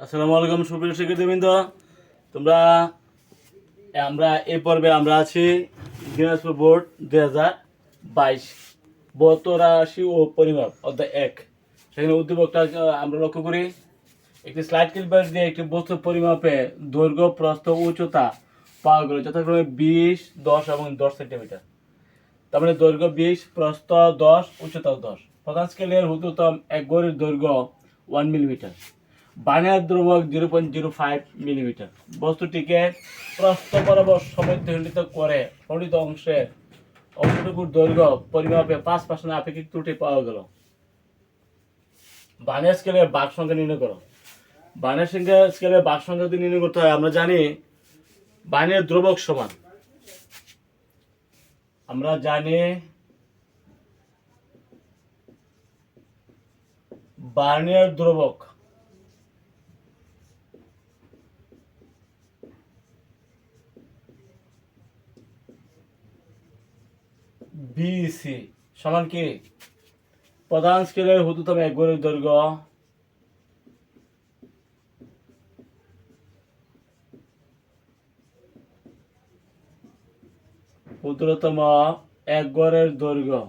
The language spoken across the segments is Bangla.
আসসালামু আলাইকুম, সুপ্রিয় শিক্ষার্থীবৃন্দ। তোমরা আমরা এই পর্বে আমরা আছি দিনাজপুর বোর্ড দুই হাজার বাইশ। বতরাশি ও পরিমাপ, অধ্যায় এক। সেখানে উদ্দীপকটা আমরা লক্ষ্য করি, একটি স্লাইড ক্লিপার দিয়ে একটি বস্তু পরিমাপে দৈর্ঘ্য, প্রস্থ, উচ্চতা পাওয়া গেল যথাক্রমে বিশ, দশ এবং দশ সেন্টিমিটার। তার মানে দৈর্ঘ্য বিশ, প্রস্থ দশ, উচ্চতা দশ। প্রধান স্কেলের ঊর্ধ্বতম এক গড়ের দৈর্ঘ্য one millimetre. Vernier দ্রবক zero point zero five millimetre. বস্তুটিকে প্রস্থ বরাবর সমৃদ্ধিত করে খণ্ডিত অংশের অংশটুকুর দৈর্ঘ্য পরিমাপে পাঁচ পার্সেন্ট আপেক্ষিক ত্রুটি পাওয়া গেল। বানের স্কেলের বাঘ সংখ্যা নির্ণয় করো। বানিয়ার সংখ্যা স্কেলের বাঘ সংখ্যা যদি নির্ণয় করতে হয়, আমরা জানি বানিয়ার দ্রবক সমান। আমরা জানি বার্নিয়ার দ্রবক বিসি সমান কি? প্রধান স্কেলের ঊর্ধ্বতম এক দৈর্ঘ্য। ঊর্ধ্বতম এক গড়ের দৈর্ঘ্য।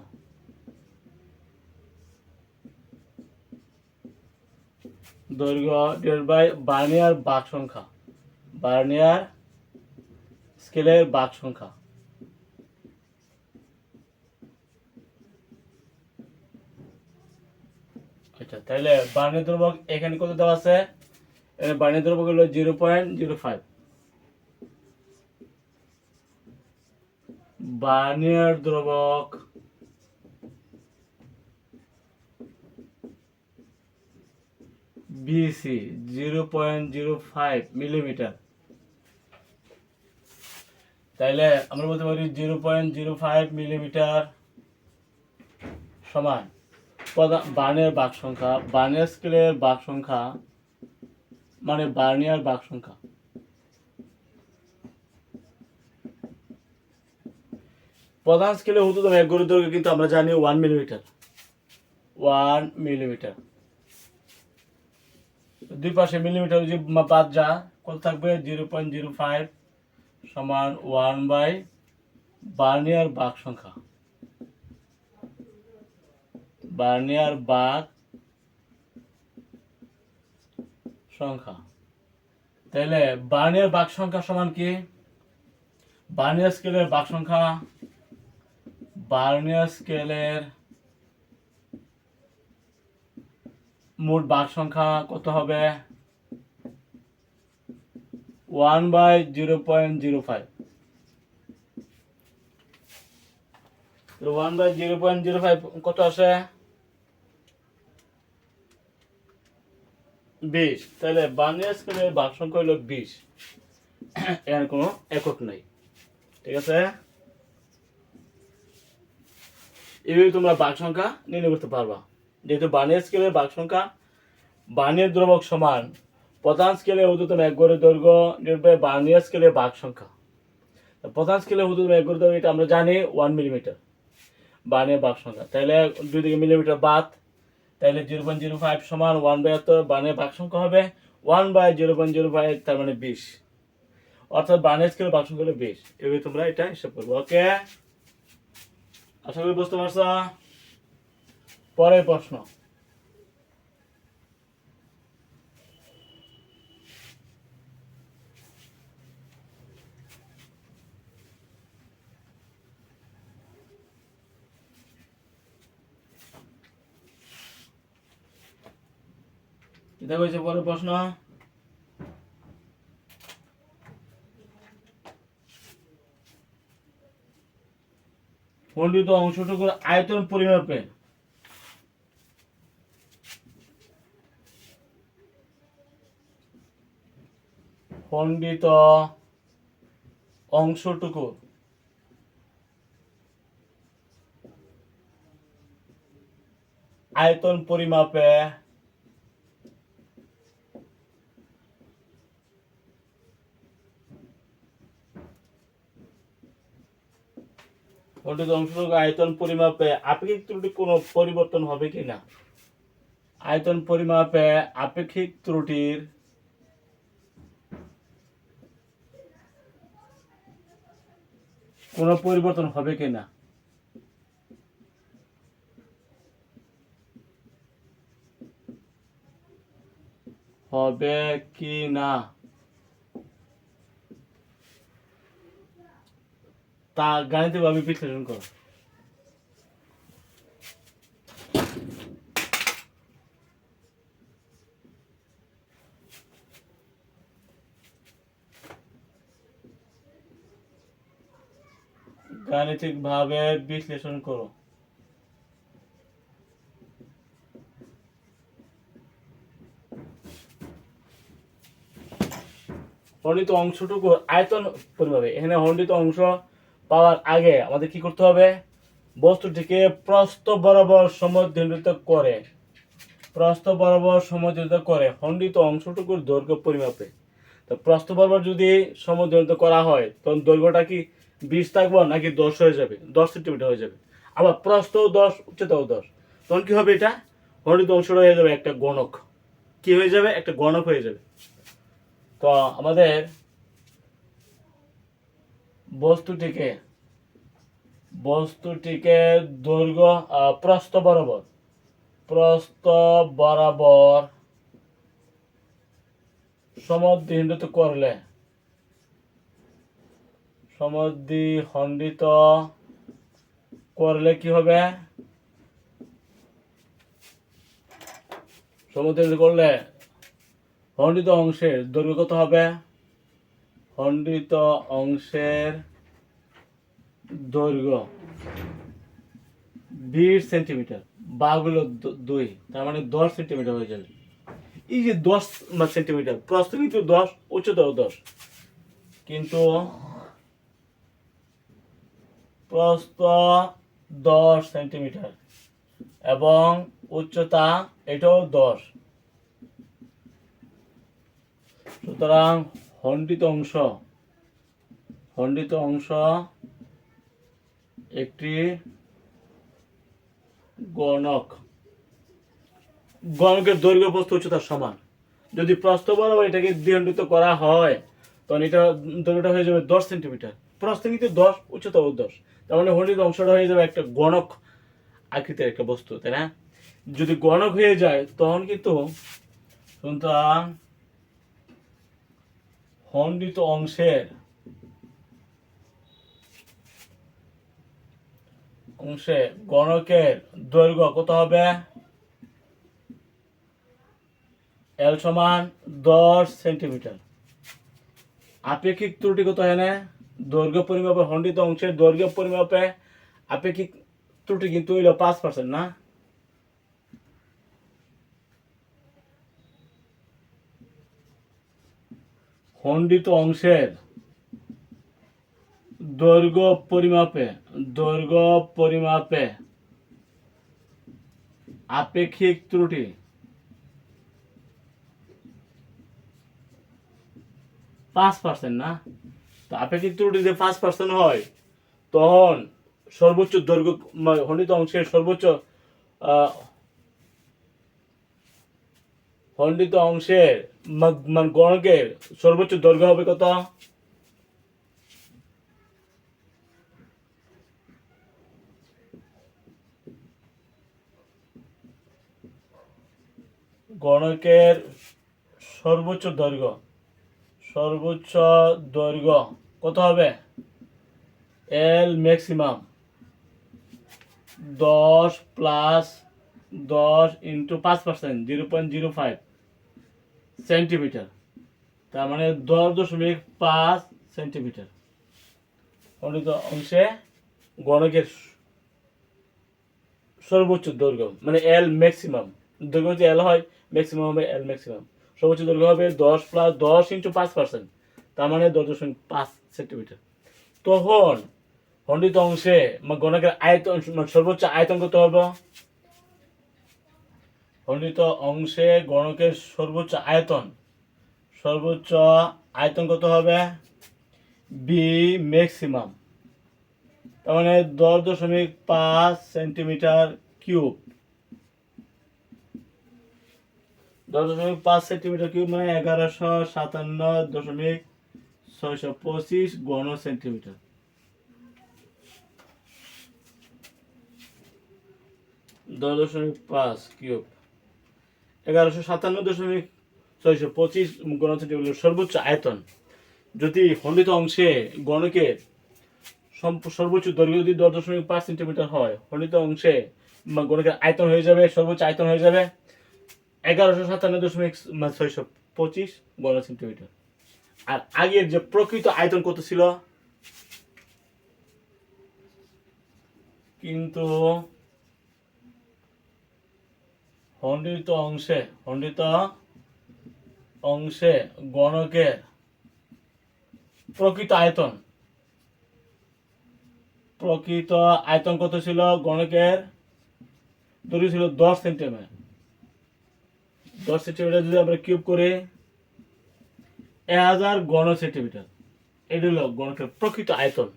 দৈর্ঘ্য ডিভাইড বাই বার্নিয়ার বাঘ সংখ্যা। বার্নিয়ার স্কেলের বাঘ সংখ্যা। তাহলে বার্নিয়ার দ্রবক এখানে কত দেওয়া আছে? এখানে বার্নিয়ার দ্রবক হলো zero point zero five. Vernier দ্রবক VC zero point zero five millimetre. তাইলে আমরা বলতে পারি zero point zero five millimetre সমান। প্রধা- বার্নের বাঘ সংখ্যা, বার্নের স্কেলের বাঘ সংখ্যা মানে বার্নিয়ার বাঘ সংখ্যা। প্রধান স্কেলে ঊর্ধ্বতম এক গরুর দৈর্ঘ্য কিন্তু আমরা জানি ওয়ান মিলিমিটার ওয়ান মিলিমিটার দুই পাশে মিলিমিটার যে বাদ যা, কত থাকবে? জিরো পয়েন্ট জিরো ফাইভ সমান ওয়ান বাই বার্নিয়ার বাঘ সংখ্যা। বার্নিয়ার বাঘ সংখ্যা। তাহলে বার্নিয়ার বাঘ সংখ্যা সমান কি? বার্নিয়ার স্কেলের বাঘ সংখ্যা। বার্নিয়ার স্কেলের মোট বাঘ সংখ্যা কত হবে? One by zero point zero five. One by zero point zero five কত আসে? বিশ। তাহলে বার্নিয়ার স্কেলের বাঘ সংখ্যা হলো বিশ। এর কোনো একক নেই। ঠিক আছে? এভাবে তোমরা বাঘ সংখ্যা নির্ণয় করতে পারবা। যেহেতু বার্নিয়ার স্কেলের বাঘ সংখ্যা বার্নিয়ার দ্রবক সমান, প্রধান স্কেলে ঊর্ধ্বতম এক গড়ের দৈর্ঘ্য নির্ভর বার্নিয়ার স্কেলের বাঘ সংখ্যা। প্রধান স্কেলে ঊর্ধ্বতম এক গড়ের দৈর্ঘ্য এটা আমরা জানি ওয়ান মিলিমিটার বার্নিয়ার বাঘ সংখ্যা। তাহলে দুই দিকে মিলিমিটার বাদ তাহলে জিরো পয়েন্ট জিরো ফাইভ সমান ওয়ান বাই এত বানের বাঘ সংখ্যা হবে one by zero point zero five তার মানে বিশ। অর্থাৎ বানের স্কেলের বাঘ সংখ্যা হলো বিশ। এভাবে তোমরা এটা হিসাব করব, ওকে? আশা করি বুঝতে পারছ? পরের প্রশ্ন। এটা হয়েছে পরের প্রশ্ন। খণ্ডিত অংশটুকুর আয়তন পরিমাপে খণ্ডিত অংশটুকু। আয়তন পরিমাপে ভোল্টেজ অংশটুকু আয়তন পরিমাপে আপেক্ষিক ত্রুটি কোনো পরিবর্তন হবে কি না? আয়তন পরিমাপে আপেক্ষিক ত্রুটির কোনো পরিবর্তন হবে কি না? হবে কি না? তা গাণিতিকভাবে বিশ্লেষণ করো। গাণিতিকভাবে বিশ্লেষণ করো। খণ্ডিত অংশটুকু আয়তন পরিমাপে। এখানে খণ্ডিত অংশ পাওয়ার আগে আমাদের কি করতে হবে? বস্তুটিকে প্রস্থ বরাবর সমদ্বিত করে, প্রস্থ বরাবর সমদ্বিত করে খণ্ডিত অংশটুকুর দৈর্ঘ্য পরিমাপে। তো প্রস্থ বরাবর যদি সমদ্বিত করা হয়, তখন দৈর্ঘ্যটা কি বিশ থাকব নাকি দশ হয়ে যাবে? দশ সেন্টিমিটার হয়ে যাবে। আবার প্রস্থ দশ, উচ্চতাও দশ। তখন কি হবে এটা? খণ্ডিত অংশটা হয়ে যাবে একটা গণক। কি হয়ে যাবে? একটা গণক হয়ে যাবে। তো আমাদের বস্তুটিকে বস্তুটিকে দৈর্ঘ্য আহ, প্রস্থ বরাবর। প্রস্থ বরাবর সমদ্বিখণ্ডিত করলে সমদ্বিখণ্ডিত করলে কি হবে? সমদ্বিখণ্ডিত করলে খণ্ডিত অংশের দৈর্ঘ্য কত হবে? খণ্ডিত অংশের দৈর্ঘ্য বিশ সেন্টিমিটার বাগুলো দুই, তার মানে দশ সেন্টিমিটার হয়ে যাবে। এই যে দশ সেন্টিমিটার, প্রস্থ কিন্তু দশ, উচ্চতাও দশ। কিন্তু প্রস্থ দশ সেন্টিমিটার এবং উচ্চতা এটাও দশ। সুতরাং খণ্ডিত অংশ। খণ্ডিত অংশ একটি গণক। গণকের দৈর্ঘ্য প্রস্থ উচ্চতার সমান। যদি প্রস্থ বরাবর এটাকে দ্বিখণ্ডিত করা হয়, তখন এটা দৈর্ঘ্যটা হয়ে যাবে দশ সেন্টিমিটার। প্রস্থ কিন্তু দশ উচ্চতাও দশ। তার মানে খণ্ডিত অংশটা হয়ে যাবে একটা গণক আকৃতির একটা বস্তু, তাই না? যদি গণক হয়ে যায়, তখন কিন্তু সুতরাং খণ্ডিত অংশের অংশে গণকের দৈর্ঘ্য কত হবে? এল সমান দশ সেন্টিমিটার। আপেক্ষিক ত্রুটি কত এখানে? দৈর্ঘ্য পরিমাপে খণ্ডিত অংশের দৈর্ঘ্য পরিমাপে আপেক্ষিক ত্রুটি কিন্তু হইল পাঁচ পার্সেন্ট না? খণ্ডিত অংশের দৈর্ঘ্য পরিমাপে দৈর্ঘ্য পরিমাপে আপেক্ষিক ত্রুটি। পাঁচ পার্সেন্ট না? তো আপেক্ষিক ত্রুটি যদি পাঁচ পার্সেন্ট হয়, তখন সর্বোচ্চ দৈর্ঘ্য, খণ্ডিত অংশের সর্বোচ্চ খণ্ডিত অংশের মানে গণকের সর্বোচ্চ দৈর্ঘ্য হবে কত? গণকের সর্বোচ্চ দৈর্ঘ্য। সর্বোচ্চ দৈর্ঘ্য কত হবে? এল ম্যাক্সিমাম দশ প্লাস দশ ইন্টু পাঁচ percent zero point zero five centimetre. তার মানে দশ দশমিক পাঁচ সেন্টিমিটার। খণ্ডিত অংশে গণকের সর্বোচ্চ দৈর্ঘ্য মানে এল ম্যাক্সিমাম দৈর্ঘ্য যদি এল হয় ম্যাক্সিমাম হবে এল ম্যাক্সিমাম সর্বোচ্চ দৈর্ঘ্য হবে দশ প্লাস দশ ইন্টু পাঁচ পার্সেন্ট তার মানে দশ দশমিক পাঁচ সেন্টিমিটার। তখন খণ্ডিত অংশে মানে গণকের আয়তন মানে সর্বোচ্চ আয়তন কত হবে? খণ্ডিত অংশে গণকের সর্বোচ্চ আয়তন। সর্বোচ্চ আয়তন কত হবে? বি ম্যাক্সিমাম তার মানে দশ দশমিক পাঁচ সেন্টিমিটার কিউব। দশ দশমিক পাঁচ সেন্টিমিটার কিউব মানে এগারোশো সাতান্ন দশমিক ছয়শো পঁচিশ গণ সেন্টিমিটার। দশ দশমিক পাঁচ কিউব। এগারোশো সাতান্ন দশমিক ছয়শো পঁচিশ গণ সেন্টিমিটার সর্বোচ্চ আয়তন। যদি খণ্ডিত অংশে সম্প- সর্বোচ্চ দৈর্ঘ্য যদি দশ দশমিক পাঁচ সেন্টিমিটার হয়, খণ্ডিত অংশে গণকের আয়তন হয়ে যাবে, সর্বোচ্চ আয়তন হয়ে যাবে এগারোশো সাতান্ন দশমিক ছয়শো পঁচিশ গণ সেন্টিমিটার আর আগের যে প্রকৃত আয়তন কত ছিল? কিন্তু খণ্ডিত অংশে খণ্ডিত অংশে গণকের প্রকৃত আয়তন। প্রকৃত আয়তন কত ছিল? গণকের দৈর্ঘ্য ছিল দশ সেন্টিমিটার। দশ সেন্টিমিটার যদি আমরা কিউব করি এক হাজার গণ সেন্টিমিটার। এটি হলো গণকের প্রকৃত আয়তন।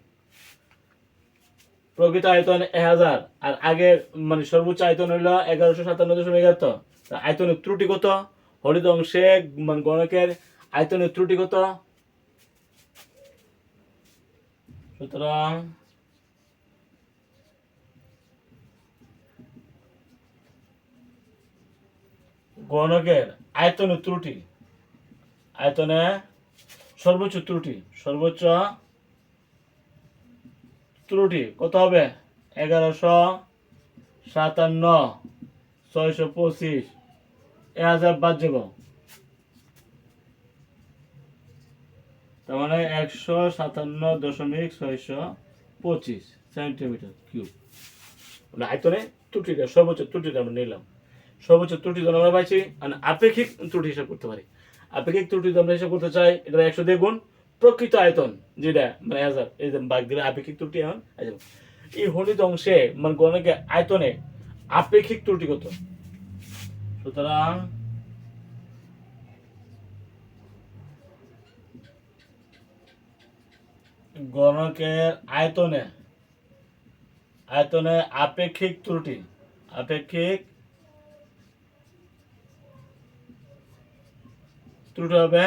প্রকৃত আয়তন এক হাজার, আর আগের মানে সর্বোচ্চ আয়তন হইল এগারোশো সাতান্ন দশমিক এগারো আয়তনের ত্রুটি কত? হরিত অংশে মানে গণকের আয়তনের ত্রুটি কত? সুতরাং গণকের আয়তনের ত্রুটি আয়তনে সর্বোচ্চ ত্রুটি, সর্বোচ্চ ত্রুটি, কত হবে? এগারোশো সাতান্ন, ছয়শো পঁচিশ। এক হাজার বাদ যাব তার মানে একশো সাতান্ন দশমিক ছয়শো পঁচিশ সেন্টিমিটার কিউব। মানে আয়তনে ত্রুটিটা, সর্বোচ্চ ত্রুটিটা আমরা নিলাম। সর্বোচ্চ ত্রুটি যখন আমরা পাইছি মানে আপেক্ষিক ত্রুটি হিসাব করতে পারি। আপেক্ষিক ত্রুটি যদি আমরা হিসাব করতে চাই এটা একশো দিয়ে গুণ প্রকৃত আয়তন যেটা মানে হাজার এই যে দিলে আপেক্ষিক ত্রুটি এখন এই যে, এই হলিত অংশে মানে গণকে আয়তনে আপেক্ষিক ত্রুটি কত? সুতরাং গণকের আয়তনে আয়তনে আপেক্ষিক ত্রুটি আপেক্ষিক ত্রুটি হবে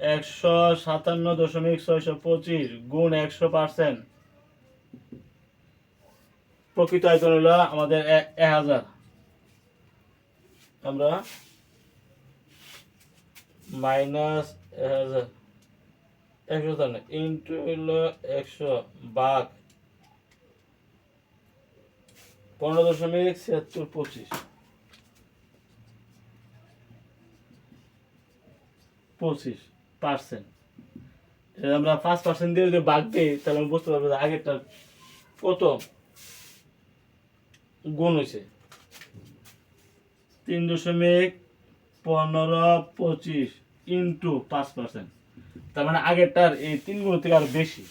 একশো সাতান্ন দশমিক ছয়শো পঁচিশ গুণ একশো পার্সেন্ট। প্রকৃত আয়তন হলো আমাদের এক হাজার। আমরা মাইনাস এক হাজার। একশো তাহলে ইন্টু হলো একশো বাঘ পনেরো দশমিক ছিয়াত্তর পঁচিশ। পঁচিশ। পার্সেন্ট। আমরা পাঁচ পার্সেন্ট দিয়ে যদি বাদ দিই তাহলে আমি বুঝতে পারব যে আগেরটা কত গুণ হয়েছে। তিন দশমিক পনেরো পঁচিশ ইন্টু পাঁচ পার্সেন্ট তার মানে আগেরটার এই তিন গুণ থেকে আরও বেশি।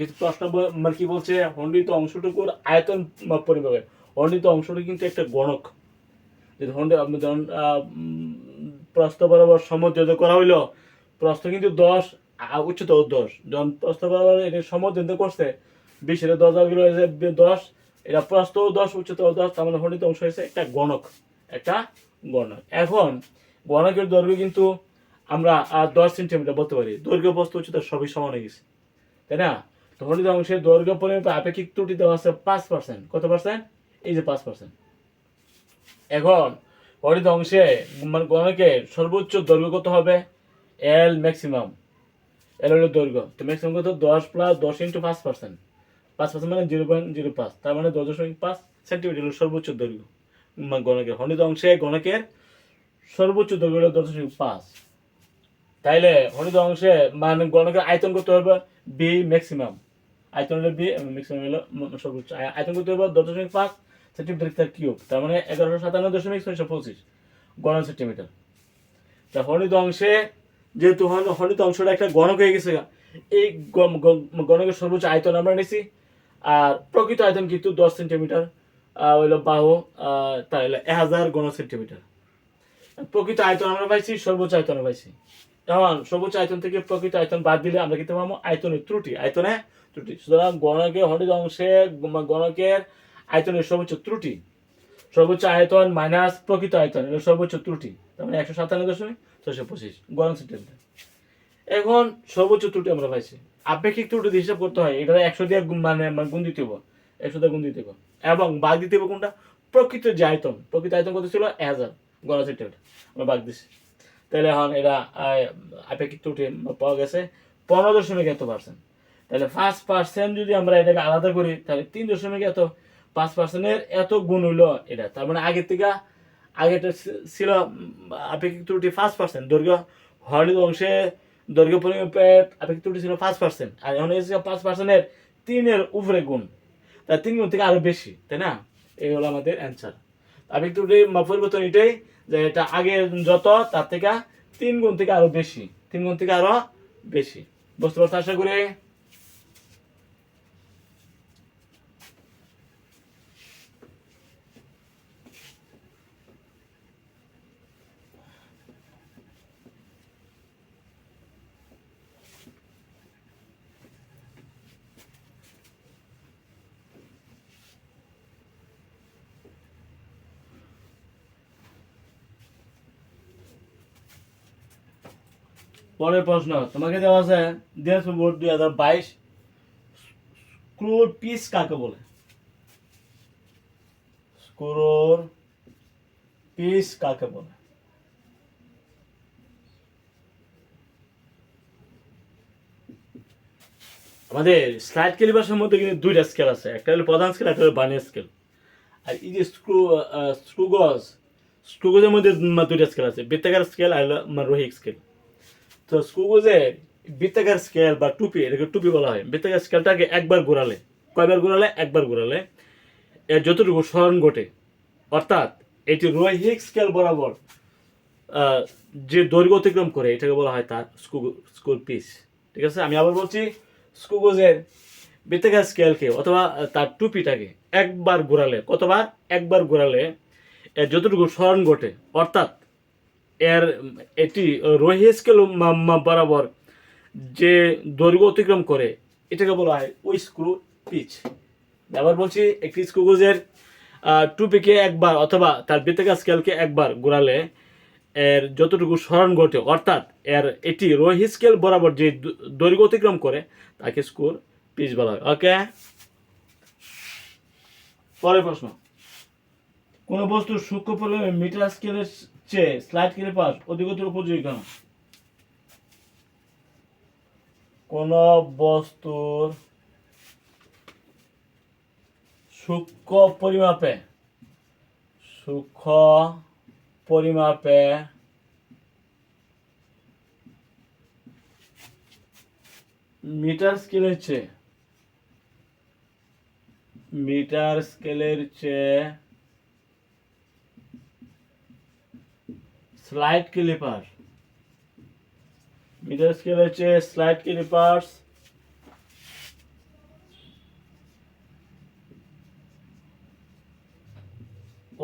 কিছু প্রশ্ন মানে কি বলছে? খণ্ডিত অংশটুকুর আয়তন পরিমাপে খণ্ডিত অংশটি কিন্তু একটা গণক। খণ্ডে আপনি উম, প্রস্থ বরাবর সমুদ্রিত করা হইল। প্রস্থ কিন্তু দশ উচ্চতাও দশ। যখন প্রস্থ বরাবর এটা সমুদ্রিত করছে বিশ এটা দশ দশ, এটা প্রস্থ দশ উচ্চতাও দশ, তার মানে খণ্ডিত অংশ হয়েছে একটা গণক একটা গণক। এখন গণকের দৈর্ঘ্য কিন্তু আমরা আর দশ সেন্টিমিটার বলতে পারি। দৈর্ঘ্য বস্তু উচ্চতা সবই সমান হয়ে গেছে। তাই না? তো খণ্ডিত অংশের দৈর্ঘ্য পরিমাপে আপেক্ষিক ত্রুটি দেওয়া আছে পাঁচ পার্সেন্ট কত পার্সেন্ট এই যে পাঁচ পার্সেন্ট এখন হরিত অংশে মানে গণকের সর্বোচ্চ দৈর্ঘ্য কত হবে? এল ম্যাক্সিমাম এল হলো দৈর্ঘ্য। তো ম্যাক্সিমাম কত? দশ প্লাস দশ ইন্টু পাঁচ পার্সেন্ট পাঁচ পার্সেন্ট মানে জিরো পয়েন্ট জিরো পাঁচ। তার মানে দশ দশমিক পাঁচ সেন্টিমিটার হলো সর্বোচ্চ দৈর্ঘ্য মানে গণকের হরিত অংশে গণকের সর্বোচ্চ দৈর্ঘ্য হলো দশ দশমিক পাঁচ। তাইলে হরিত অংশে মানে গণকের আয়তন কত হবে? বি ম্যাক্সিমাম আয়তন হলো বি ম্যাক্সিমাম হলো সর্বোচ্চ। আয়তন কত হবে? দশ দশমিক পাঁচ। সেন্টিমিটার কিউব তার মানে এগারোশো সাতান্ন দশমিক ছয়শো পঁচিশ গণ সেন্টিমিটার। তা হরিত অংশে যেহেতু হরিত অংশটা একটা গণক হয়ে গেছে এই গণকের সর্বোচ্চ আয়তন আমরা নিছি আর প্রকৃত আয়তন কিন্তু দশ সেন্টিমিটার হইল বাহু আহ, তাই হলো এক হাজার গণ সেন্টিমিটার। প্রকৃত আয়তন আমরা পাইছি সর্বোচ্চ আয়তন পাইছি। এখন সর্বোচ্চ আয়তন থেকে প্রকৃত আয়তন বাদ দিলে আমরা কিন্তু পাবো আয়তনের ত্রুটি আয়তনে ত্রুটি। সুতরাং গণকের হরিত অংশে গণকের আয়তনের সর্বোচ্চ ত্রুটি। সর্বোচ্চ আয়তন মাইনাস প্রকৃত আয়তন, এটা সর্বোচ্চ ত্রুটি। তার মানে একশো সাতান্ন দশমিক ছশো পঁচিশ গণ সেন্টিমিটার এখন সর্বোচ্চ ত্রুটি আমরা পাইছি। আপেক্ষিক ত্রুটি দিয়ে হিসাব করতে হয় এটা একশো দিয়ে মানে মানে গুণ দিতে হবে। একশো দ্বারা গুণ দিতে হবে। এবং বাঘ দিতে হবে কোনটা? প্রকৃত যে আয়তন, প্রকৃত আয়তন কত ছিল? হাজার গড়া সেটা আমরা বাঘ দিছি। তাহলে এখন এটা আপেক্ষিক ত্রুটি পাওয়া গেছে পনেরো দশমিক এত পার্সেন্ট তাহলে পাঁচ পার্সেন্ট যদি আমরা এটাকে আলাদা করি, তাহলে তিন দশমিক এত পাঁচ পার্সেন্টের এত গুণ হইল এটা। তার মানে আগের থেকে আগেটা ছিল আপেক্ষিক ত্রুটি পাঁচ পার্সেন্ট। দৈর্ঘ্য হরিত অংশে দৈর্ঘ্য পরিমাপে আপেক্ষিক ত্রুটি ছিল পাঁচ পার্সেন্ট। আর এখন এসে পাঁচ পার্সেন্টের তিনের উপরে গুণ, তার তিন গুণ থেকে আরও বেশি, তাই না? এই হলো আমাদের অ্যান্সার আপেক্ষিক ত্রুটি পরিবর্তন এটাই যে এটা আগে যত, তার থেকে তিন গুণ থেকে আরও বেশি, তিন গুণ থেকে আরও বেশি। বুঝতে পারছ আশা করি? পরের প্রশ্ন, তোমাকে দেওয়া আছে দিনাজপুর বোর্ড দুই হাজার বাইশ। স্ক্রুর পিস কাকে বলে? স্ক্রুর পিস কাকে বলে? আমাদের স্লাইড ক্যালিবাসের মধ্যে কিন্তু দুইটা স্কেল আছে, একটা হলো প্রধান স্কেল, একটা হলো বানিয়ার স্কেল। আর এই যে স্ক্রু স্ক্রুগজ স্ক্রুগজের মধ্যে দুইটা স্কেল আছে, বৃত্তাকার স্কেল আর রোহিক স্কেল। তো স্ক্রুগজে বৃত্তাকার স্কেল বা টুপি, এটাকে টুপি বলা হয়। বৃত্তাকার স্কেলটাকে একবার ঘোরালে, কয়বার ঘোরালে? একবার ঘোরালে। এর যতটুকু স্মরণ ঘটে, অর্থাৎ এটি রৈহিক স্কেল বরাবর যে দৈর্ঘ্য অতিক্রম করে, এটাকে বলা হয় তার স্ক্রু স্কুল পিস ঠিক আছে? আমি আবার বলছি স্ক্রুগজের বৃত্তাকার স্কেলকে অথবা তার টুপিটাকে একবার ঘোরালে, কতবার? একবার ঘোরালে, এর যতটুকু স্মরণ ঘটে, অর্থাৎ এর এটি রোহি স্কেল বরাবর যে দৈর্ঘ্য অতিক্রম করে, এটাকে বলা হয় ওই স্ক্রু পিচ আবার বলছি, একটি স্ক্রুগোজের টুপিকে একবার অথবা তার বৃত্তাকার স্কেলকে একবার ঘোরালে এর যতটুকু স্মরণ ঘটে, অর্থাৎ এর এটি রোহি স্কেল বরাবর যে দৈর্ঘ্য অতিক্রম করে, তাকে স্ক্রুর পিচ বলা হয়। ওকে পরের প্রশ্ন। কোন বস্তুর সূক্ষ্ম পরিমাণে মিটার স্কেলের চেয়ে স্লাইড ক্যালিপার অধিকতর উপযোগী কেন? কোন বস্তুর সূক্ষ্ম পরিমাপে সূক্ষ্ম পরিমাপে মিটার স্কেলের চেয়ে মিটার স্কেলের চেয়ে স্লাইড ক্লিপার মিটার স্কেলের চেয়ে স্লাইড ক্লিপার্স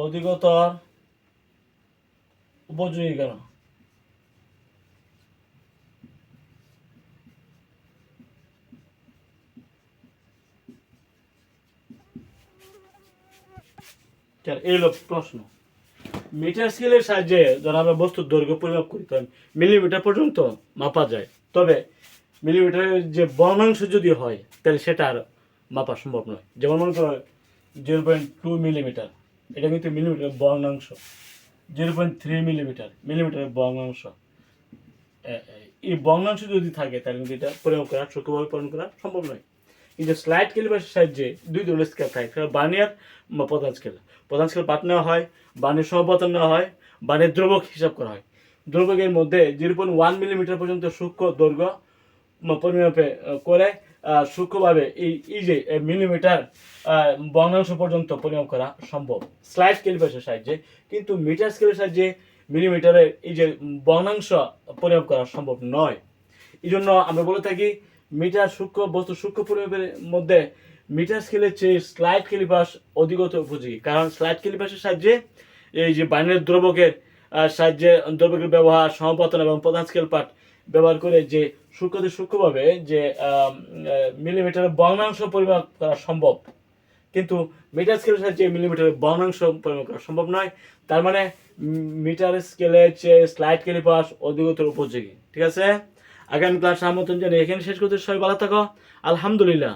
অধিকতর উপযোগী কেন? এই হলো প্রশ্ন। মিটার স্কেলের সাহায্যে যখন আমরা বস্তুর দৈর্ঘ্য পরিমাপ করি তখন মিলিমিটার পর্যন্ত মাপা যায়। তবে মিলিমিটারের যে বর্ণাংশ যদি হয়, তাহলে সেটা আর মাপা সম্ভব নয়। যেমন মনে করো জিরো পয়েন্ট টু মিলিমিটার এটা কিন্তু মিলিমিটারের বর্ণাংশ। জিরো পয়েন্ট থ্রি মিলিমিটার মিলিমিটারের বর্ণাংশ। এই বর্ণাংশ যদি থাকে, তাহলে কিন্তু এটা পরিমাপ করা, সূক্ষ্মভাবে পরিমাপ করা সম্ভব নয়। কিন্তু স্লাইড ক্যালিপারের সাহায্যে দুই ধরনের স্কেল থাকে। একটা বানিয়ার বা প্রধান স্কেল প্রধান স্কেল পাট নেওয়া হয় বানের সহপতন নেওয়া হয় বানের দ্রবক হিসাব করা হয়। দ্রবকের মধ্যে জিরো পয়েন্ট ওয়ান মিলিমিটার পর্যন্ত সূক্ষ্ম দৈর্ঘ্য পরিমাপে করে সূক্ষ্মভাবে এই এই যে মিলিমিটার বর্ণাংশ পর্যন্ত পরিমাপ করা সম্ভব। স্লাইড ক্যালিপারের সাহায্যে। কিন্তু মিটার স্কেলের সাহায্যে মিলিমিটারের এই যে বর্ণাংশ পরিমাপ করা সম্ভব নয়। এই জন্য আমরা বলে থাকি মিটার সূক্ষ্ম, বস্তু সূক্ষ্ম পরিমাপের মধ্যে মিটার স্কেলের চেয়ে স্লাইড ক্যালিপাস অধিকত উপযোগী। কারণ স্লাইড ক্যালিপাসের সাহায্যে এই যে বাইনের দ্রবকের সাহায্যে দ্রবকের ব্যবহার, সমাপতন এবং প্রধান স্কেল পাঠ ব্যবহার করে যে সূক্ষ্মতে সূক্ষ্মভাবে যে মিলিমিটারের বর্ণাংশ পরিমাপ করা সম্ভব। কিন্তু মিটার স্কেলের সাহায্যে মিলিমিটারের বর্ণাংশ পরিমাপ করা সম্ভব নয়। তার মানে মিটার স্কেলের চেয়ে স্লাইড ক্যালিপাস অধিকতর উপযোগী। ঠিক আছে? আগামী ক্লাস আমন্ত্রণ জানিয়ে এখানে শেষ করতে সবাই ভালো থাকো। আলহামদুলিল্লাহ।